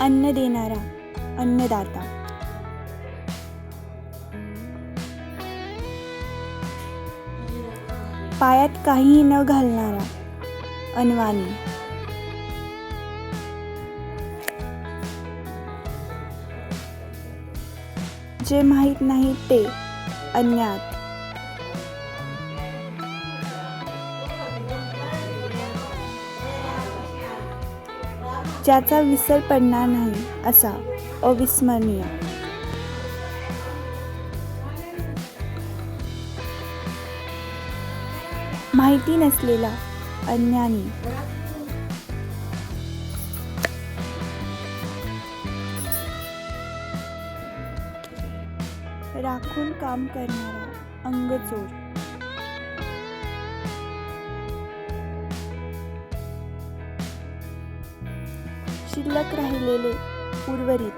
अन्न देणारा अन्नदाता. पायात काहीही न घालणारा अनवाणी. जे माहीत नाही ते अज्ञात ज्याचा विसर पडणार नाही असा अविस्मरणीय. माहिती नसलेला अज्ञानी. राखून काम करणारा अंगचोर. शिल्लक राहिलेले उर्वरित.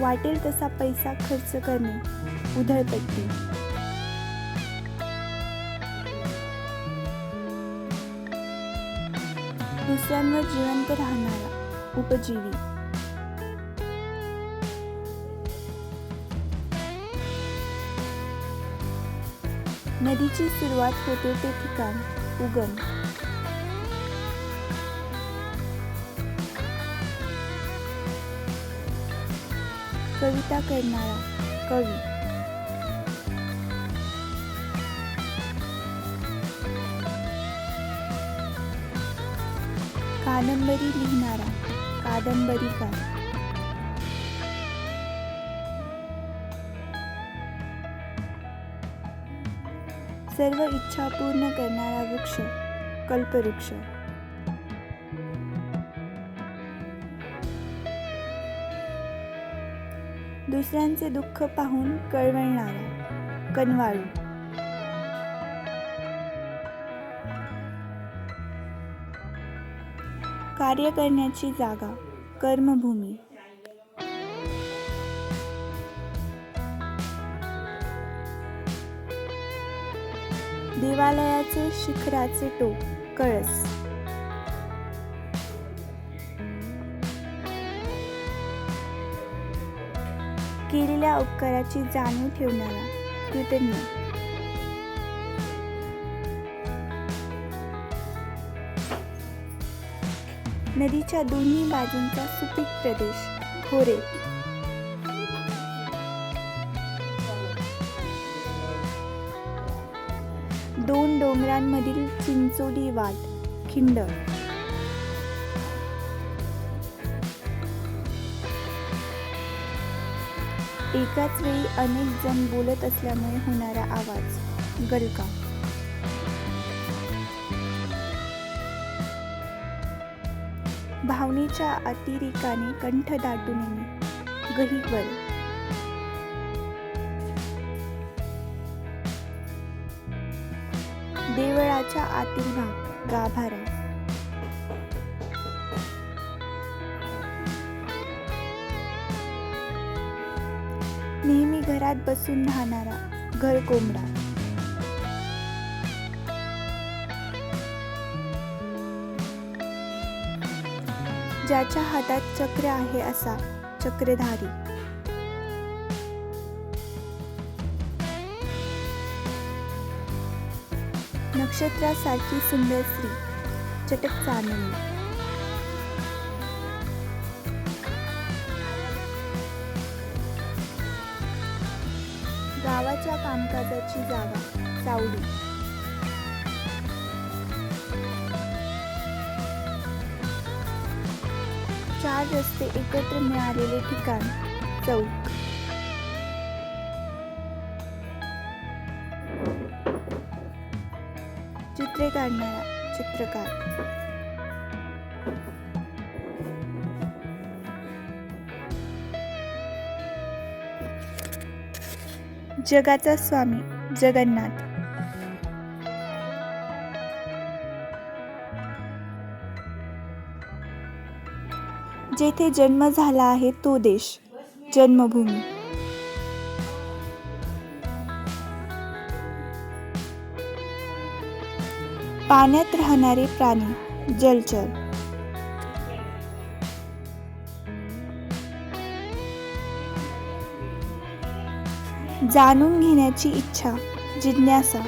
वाटेल तसा पैसा खर्च करणे उधळपट्टी. दुसऱ्यांवर जिवंत राहणारा उपजीवी. नदीची सुरुवात होते ते ठिकाण उगम. कविता करणारा कवी. कादंबरी लिहिणारा कादंबरीकार. सर्व इच्छा पूर्ण करणारा वृक्ष कल्पवृक्ष. दुसऱ्यांचे दुःख पाहून कळवळणारा कनवाळू. कार्य करण्याची जागा कर्मभूमी. देवालयाचे शिखराचे टोक कळस. केलेल्या उपकाराची जाणीव ठेवणारा कृतज्ञ. नदीच्या दोन्ही बाजूंचा सुपीक प्रदेश खोरे. डोंगरांमधील चिंचोली वाट खिंड एकाच वेळी अनेक जण बोलत असल्यामुळे होणारा आवाज गलका. भावनेच्या अतिरेकाने कंठ दाटून येणे गहिवर देवळाच्या आतील भाग. गाभारा नेहमी घरात बसून राहणारा घर कोंबडा. ज्याच्या हातात चक्र आहे असा चक्रधारी. नक्षत्रासारखी सुंदर स्त्री. चटक चांदणी. गावाच्या कामकाजाची जागा सावली. चार रस्ते एकत्र मिळालेले ठिकाण चौक. चित्रे काढणारा चित्रकार. जगाचा स्वामी जगन्नाथ. जेथे जन्म झाला आहे तो देश जन्मभूमी. पाण्यात राहणारे प्राणी जलचर. जाणून घेण्याची इच्छा जिज्ञासा.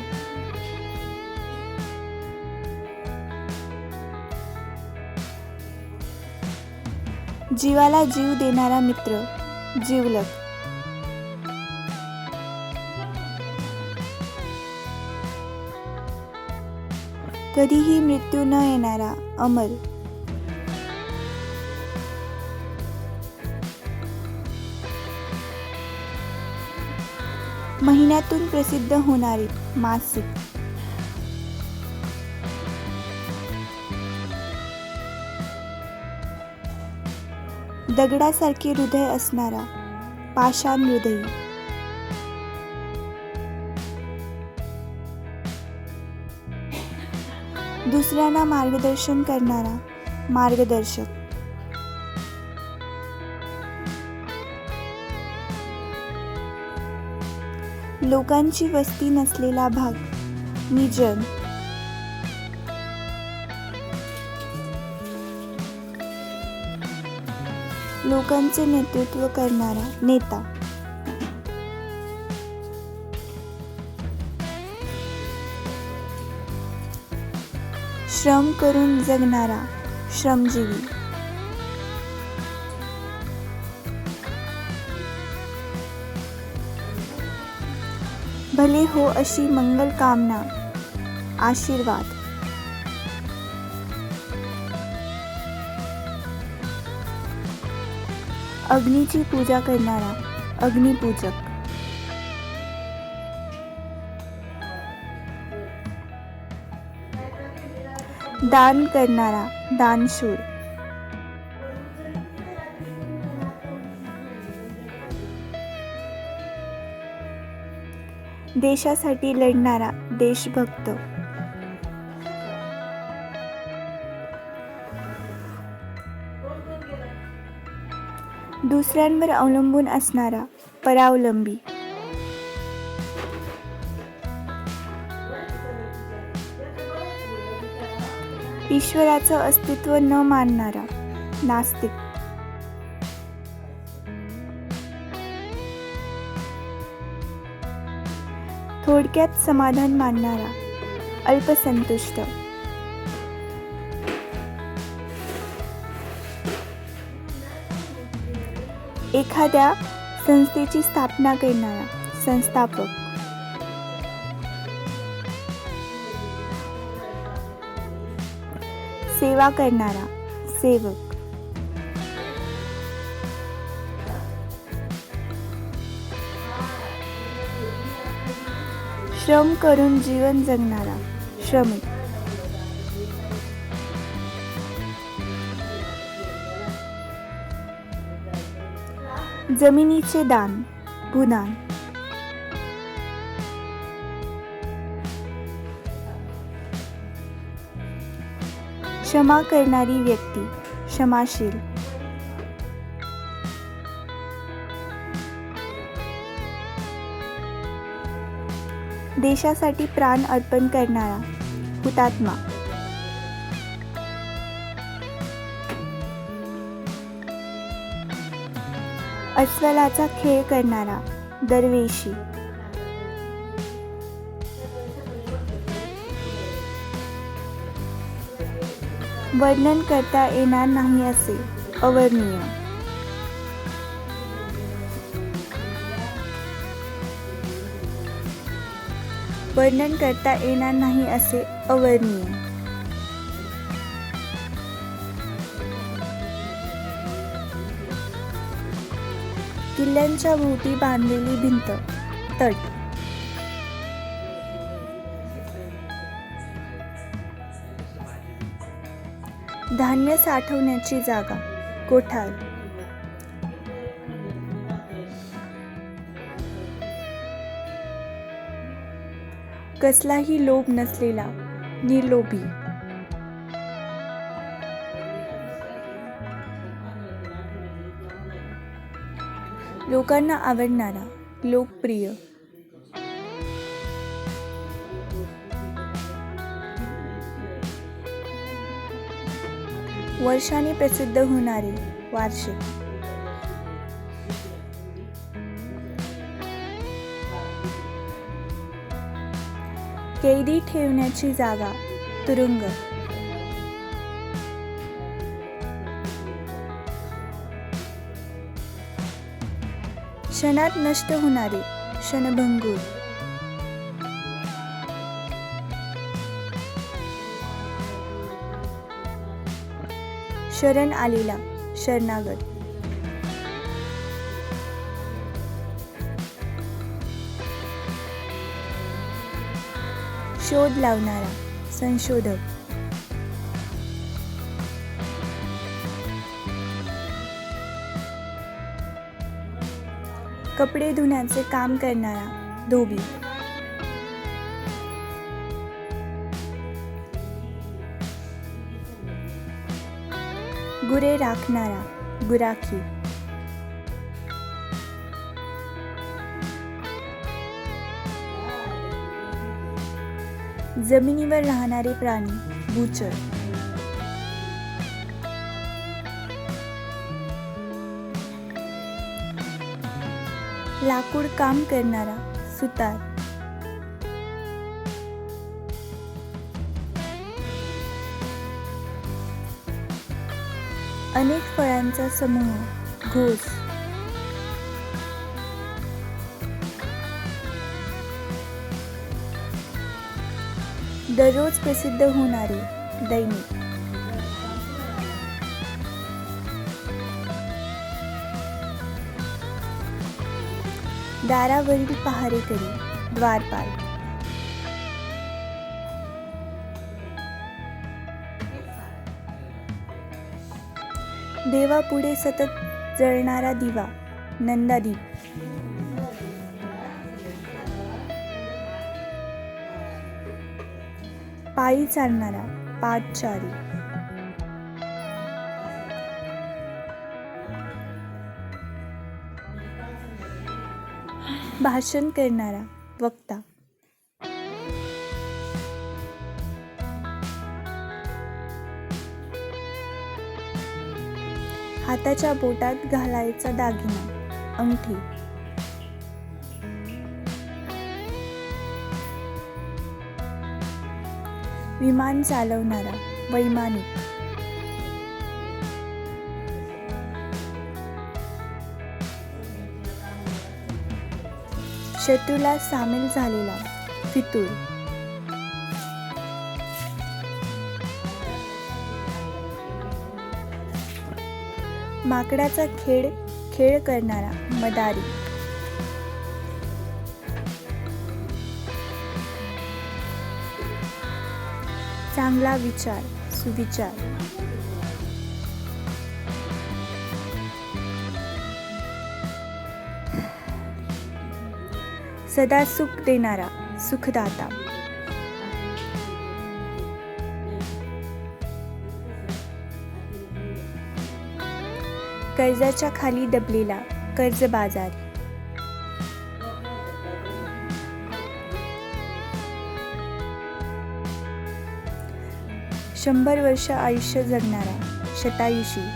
जीवाला जीव देणारा मित्र जीवलक कधीही मृत्यू न येणारा अमर. महिन्यातून प्रसिद्ध होणारे मासिक. दगडासारखे हृदय असणारा पाषाण हृदयी. दुसऱ्यांना मार्गदर्शन करणारा मार्गदर्शक. लोकांची वस्ती नसलेला भाग निजन. लोकांचे नेतृत्व करणारा नेता. श्रम करून जगणारा श्रमजीवी. भले हो अशी मंगल कामना आशीर्वाद. अग्नीची पूजा करणारा अग्निपूजक. दान करणारा दानशूर. देशासाठी लढणारा देशभक्त. दुसऱ्यांवर अवलंबून असणारा परावलंबी. ईश्वराचं अस्तित्व न मानणारा नास्तिक. थोडक्यात समाधान मानणारा अल्पसंतुष्ट. एखाद्या संस्थेची स्थापना करणारा संस्थापक. सेवा करणारा सेवक. श्रम करून जीवन जगणारा श्रमिक जमिनीचे दान भूदान. क्षमा करणारी व्यक्ती क्षमाशील. देशासाठी प्राण अर्पण करणारा हुतात्मा. अस्वलाचा खेळ करणारा दरवेशी. वर्णन करता येणार नाही असे अवर्णीय वर्णन करता येणार नाही असे अवर्णीय किल्ल्यांच्या भोवती बांधलेली भिंत तट. धान्य साठवण्याची जागा कोठार. कसलाही लोभ नसलेला निर्लोभी. लोकांना आवडणारा लोकप्रिय. वर्षाने प्रसिद्ध होणारे वार्षिक. कैदी ठेवण्याची जागा तुरुंग. क्षणात नष्ट होणारे क्षणभंगूर. शरण आलेला शरणागत. शोध लावणारा संशोधक. कपडे धुण्याचे काम करणारा धोबी. गुरे राखणारा गुराखी. जमिनीवर राहणारे प्राणी बुचर लाकूड काम करणारा सुतार. अनेक फळांचा समूह घोस दररोज प्रसिद्ध होणारे दैनिक. दारावरील पहारेकरी द्वारपाल. देवापुढे सतत जळणारा दिवा नंदादीप. पायी चालणारा पाठचारी. भाषण करणारा वक्ता. हाताच्या बोटात घालायचा दागिना अंगठी. विमान चालवणारा वैमानिक. शत्रूला सामील झालेला फितूर. माकडाचा खेळ खेळ करणारा मदारी. चांगला विचार सुविचार. सदा सुख देणारा सुखदाता. कर्जाच्या खाली दबलेला कर्जबाजारी. शंभर वर्ष आयुष्य जगणारा शतायुषी.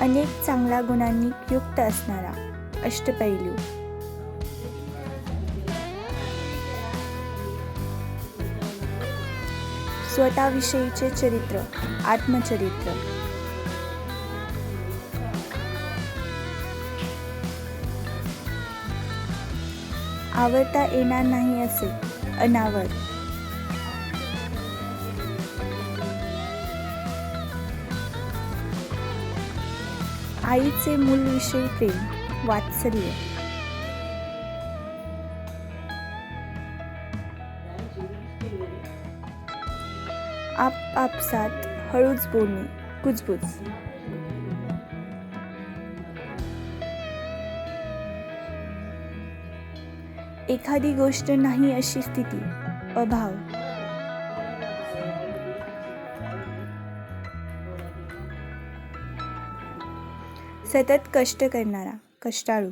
अनेक चांगल्या गुणांनी युक्त असणारा अष्टपैलू. स्वतःविषयीचे चरित्र आत्मचरित्र. आवडता येणार नाही असे अनावर आईचे मूलविषयी प्रेम वात्सल्य. आवाजात हळूच बोलणे कुजबुज. एखादी गोष्ट नाही अशी स्थिती अभाव. सतत कष्ट करणारा कष्टाळू.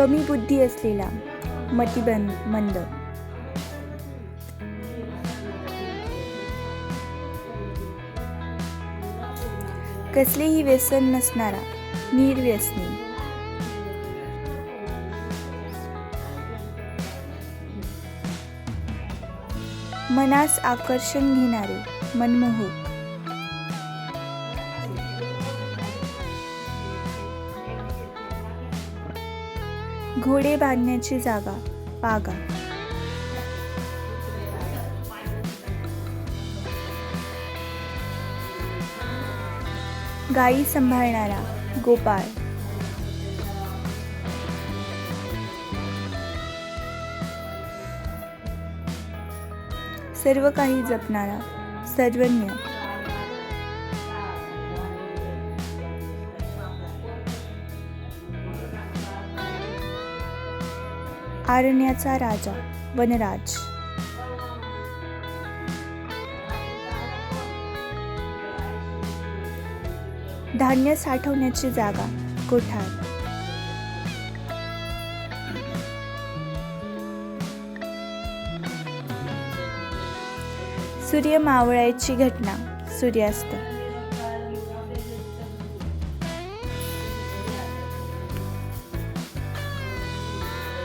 कमी बुद्धी असलेला मतिबंद मंद. कसलेही व्यसन नसणारा निर्व्यसनी. मनास आकर्षण घेणारे मनमोहक. घोडे बांधण्याची जागा पागा. गायी सांभाळणारा गोपाळ. सर्व काही जपणारा सर्वज्ञ. आरण्याचा राजा वनराज. धान्य साठवण्याची जागा कोठार. सूर्य मावळायची घटना सूर्यास्त.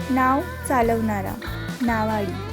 नाव चालवणारा नावाडी.